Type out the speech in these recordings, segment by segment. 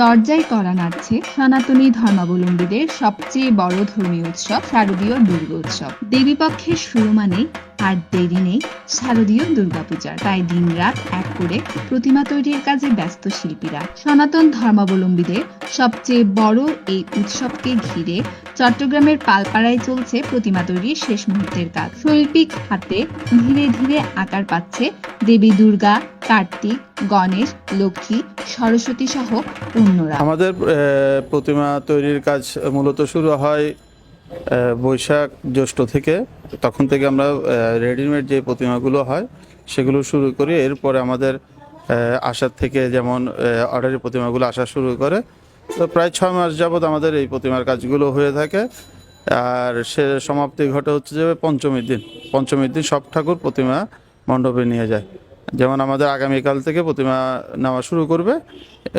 দরজায় করা নাড়ছে সনাতনী ধর্মাবলম্বীদের সবচেয়ে বড় ধর্মীয় উৎসব, শারদীয় দুর্গোৎসব দেবীপক্ষের শুরু মানেই আর দেরি নেই শারদীয় দুর্গাপূজার। তাই দিনরাত এক করে প্রতিমা তৈরির কাজে ব্যস্ত শিল্পীরা। সনাতন ধর্মাবলম্বীদের সবচেয়ে বড় এই উৎসবকে ঘিরে চট্টগ্রামের পালপাড়ায় চলছে প্রতিমা তৈরির শেষ মুহূর্তের কাজ। শৈল্পিক হাতে ধীরে ধীরে আকার পাচ্ছে দেবী দুর্গা কার্তিক, গণেশ, লক্ষ্মী, সরস্বতী সহ অন্যরা। আমাদের প্রতিমা তৈরির কাজ মূলত শুরু হয় বৈশাখ জ্যৈষ্ঠ থেকে। তখন থেকে আমরা রেডিমেড যে প্রতিমাগুলো হয়, সেগুলো শুরু করি। এরপরে আমাদের আসার থেকে যেমন অর্ডারের প্রতিমাগুলো আসা শুরু করে, তো প্রায় ছয় মাস যাবত আমাদের এই প্রতিমার কাজগুলো হয়ে থাকে। আর সে সমাপ্তি ঘটে হচ্ছে যে পঞ্চমীর দিন। পঞ্চমীর দিন সব ঠাকুর প্রতিমা মণ্ডপে নিয়ে যায়। যেমন আমাদের আগামীকাল থেকে প্রতিমা নেওয়া শুরু করবে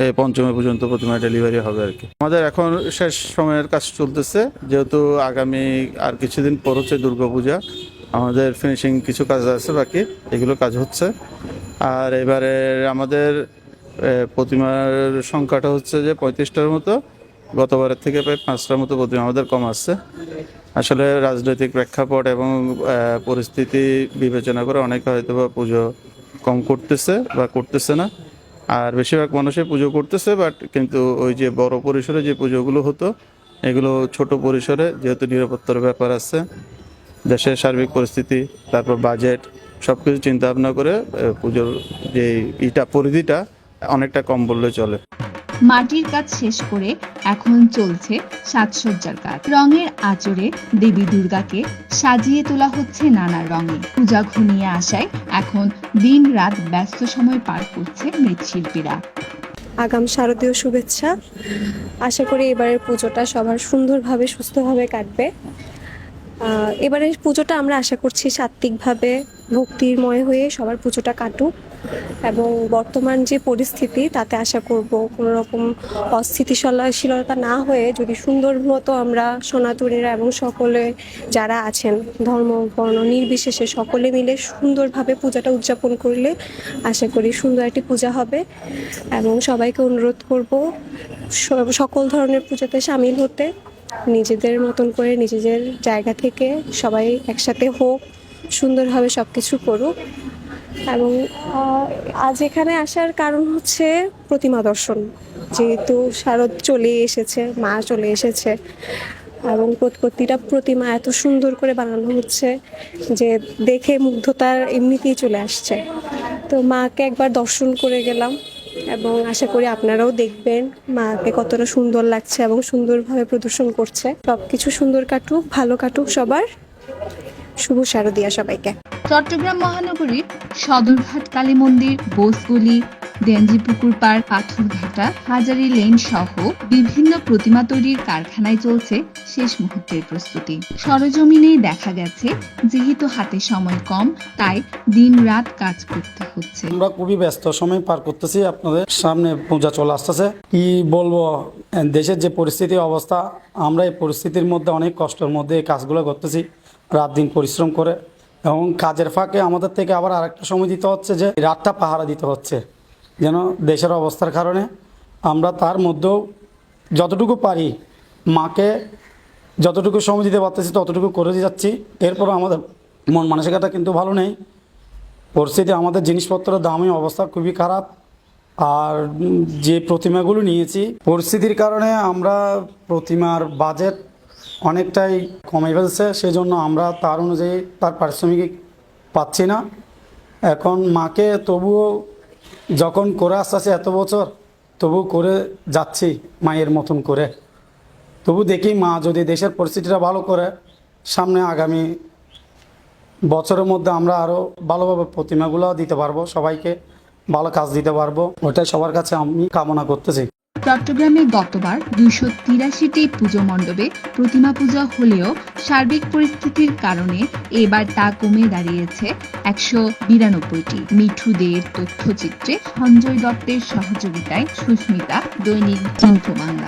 এই পঞ্চমী পর্যন্ত প্রতিমা ডেলিভারি হবে আর কি। আমাদের এখন শেষ সময়ের কাজ চলতেছে, যেহেতু আগামী আর কিছুদিন পর হচ্ছে দুর্গাপূজা, আমাদের ফিনিশিং কিছু কাজ আছে বাকি, এগুলো কাজ হচ্ছে। আর এবারে আমাদের প্রতিমার সংখ্যাটা হচ্ছে যে পঁয়ত্রিশটার মতো, গতবারের থেকে প্রায় পাঁচটার মতো প্রতিমা আমাদের কম আসছে আসলে রাজনৈতিক প্রেক্ষাপট এবং পরিস্থিতি বিবেচনা করে অনেকে হয়তো পুজো কম করতেছে বা করতেছে না। আর বেশিরভাগ মানুষে পুজো করতেছে বাট কিন্তু ওই যে বড় পরিসরে যে পুজোগুলো হতো, এগুলো ছোট পরিসরে যেহেতু নিরাপত্তার ব্যাপার আছে, দেশের সার্বিক পরিস্থিতি, তারপর বাজেট সব কিছু চিন্তা ভাবনা করে পুজোর যে ইটা, পরিধিটা অনেকটা কম বললে চলে। মাটির কাজ শেষ করে এখন চলছে সাজসজ্জার কাজ। রঙের আচরে দেবী দুর্গাকে সাজিয়ে তোলা হচ্ছে নানা রঙে। পূজা ঘনিয়ে আসায় এখন দিন রাত ব্যস্ত সময় পার করছে মৃৎশিল্পীরা। আগাম শারদীয় শুভেচ্ছা। আশা করি এবারের পুজোটা সবার সুন্দরভাবে, সুস্থভাবে কাটবে। এবারের পুজোটা আমরা আশা করছি সাত্ত্বিকভাবে ভক্তিময় হয়ে সবার পুজোটা কাটুক। এবং বর্তমান যে পরিস্থিতি, তাতে আশা করব কোনো রকম অস্থিতিশীলতা না হয়ে যদি সুন্দর মতো আমরা সনাতনীরা এবং সকলে যারা আছেন, ধর্ম, বর্ণ নির্বিশেষে সকলে মিলে সুন্দরভাবে পূজাটা উদযাপন করলে আশা করি সুন্দর একটি পূজা হবে। এবং সবাইকে অনুরোধ করব সকল ধরনের পূজাতে সামিল হতে, নিজেদের মতন করে নিজেদের জায়গা থেকে সবাই একসাথে হোক, সুন্দরভাবে সব কিছু করুক। এবং আজ এখানে আসার কারণ হচ্ছে প্রতিমা দর্শন। যেহেতু শারদ চলে এসেছে, মা চলে এসেছে, এবং প্রত- প্রতিটা প্রতিমা এত সুন্দর করে বানানো হচ্ছে যে দেখে মুগ্ধতার এমনিতেই চলে আসছে। তো মাকে একবার দর্শন করে গেলাম এবং আশা করি আপনারাও দেখবেন মাকে কতটা সুন্দর লাগছে এবং সুন্দরভাবে প্রদর্শন করছে। সব কিছু সুন্দর কাটুক, ভালো কাটুক সবার। শুভ শারদিয়া সবাইকে। চট্টগ্রাম মহানগরীর সদরঘাট কালী মন্দির বোসগলি ডেঞ্জি পুকুর পাড় পাথরঘাটা হাজারি লেন সহ বিভিন্ন প্রতিমা তৈরির কারখানায় চলছে শেষ মুহূর্তের প্রস্তুতি। সরজমিনেই দেখা গেছে যেহেতু হাতে সময় কম তাই দিন রাত কাজ করতে হচ্ছে। আমরা খুবই ব্যস্ত সময় পার করতেছি আপনাদের সামনে পূজা চলে আসতেছে। কি বলব দেশের যে পরিস্থিতি অবস্থা আমরা এই পরিস্থিতির মধ্যে অনেক কষ্টের মধ্যে এই কাজগুলো করতেছি। রাত দিন পরিশ্রম করে এবং কাজের ফাঁকে আমাদের থেকে আবার আরেকটা সময় দিতে হচ্ছে যে রাতটা পাহারা দিতে হচ্ছে। যেন দেশের অবস্থার কারণে আমরা তার মধ্যেও যতটুকু পারি মাকে যতটুকু সময় দিতে পারতেছি ততটুকু করে যাচ্ছি। এরপরও আমাদের মন মানসিকতা কিন্তু ভালো নেই। পরিস্থিতি আমাদের জিনিসপত্রের দামই অবস্থা খুবই খারাপ। আর যে প্রতিমাগুলো নিয়েছি, পরিস্থিতির কারণে আমরা প্রতিমার বাজেট অনেকটাই কমে ফেলছে, সেজন্য আমরা তার অনুযায়ী তার পারিশ্রমিক পাচ্ছি না। এখন মাকে তবুও যখন করে আসতেছে এত বছর তবু করে যাচ্ছি মায়ের মতন করে। তবু দেখি মা যদি দেশের পরিস্থিতিটা ভালো করে, সামনে আগামী বছরের মধ্যে আমরা আরও ভালোভাবে প্রতিমাগুলো দিতে পারব, সবাইকে ভালো কাজ দিতে পারব, ওটাই সবার কাছে আমি কামনা করতেছি। চট্টগ্রামে গতবার দুইশো তিরাশিটি পুজো মণ্ডপে প্রতিমা পূজা হলেও সার্বিক পরিস্থিতির কারণে এবার তা কমে দাঁড়িয়েছে একশো বিরানব্বইটি। মিঠু দের তথ্যচিত্রে সঞ্জয় দত্তের সহযোগিতায় সুস্মিতা দৈনিক যন্ত্র বাংলা